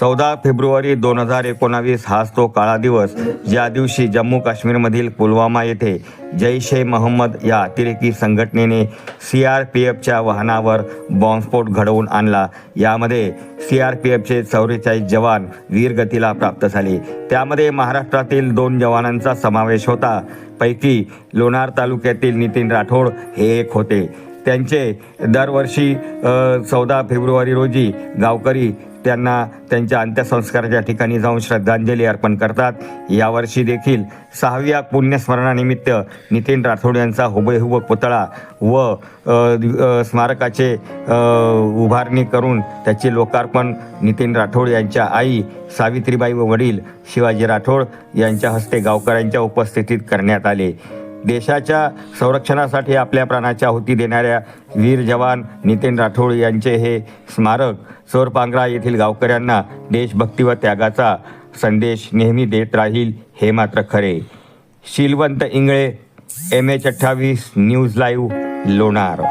चौदा फेब्रुवारी दोन हजार एकोणावीस हाच तो काळा दिवस ज्या दिवशी जम्मू काश्मीरमधील पुलवामा येथे जैश ए मोहम्मद या अतिरेकी संघटनेने सी आर पी एफच्या वाहनावर बॉम्बस्फोट घडवून आणला. यामध्ये सी आर पी एफचे चौवेचाळीस जवान वीरगतीला प्राप्त झाले. त्यामध्ये महाराष्ट्रातील दोन जवानांचा समावेश होता. पैकी लोणार तालुक्यातील नितीन राठोड हे एक होते. त्यांचे दरवर्षी चौदा फेब्रुवारी रोजी गावकरी त्यांना त्यांच्या अंत्यसंस्काराच्या ठिकाणी जाऊन श्रद्धांजली अर्पण करतात. यावर्षी देखील सहाव्या पुण्यस्मरणानिमित्त नितीन राठोड यांचा हुबेहुब पुतळा व स्मारकाचे उभारणी करून त्याचे लोकार्पण नितीन राठोड यांच्या आई सावित्रीबाई व वडील शिवाजी राठोड यांच्या हस्ते गावकऱ्यांच्या उपस्थितीत करण्यात आले. देशाच्या संरक्षणासाठी आपल्या प्राणाच्या आहुती देणाऱ्या वीर जवान नितीन राठोड यांचे हे स्मारक चोरपांगरा येथील गावकऱ्यांना देशभक्ती व त्यागाचा संदेश नेहमी देत राहील हे मात्र खरे. शीलवंत इंगळे एम एच अठ्ठावीस न्यूज लाईव्ह लोणार.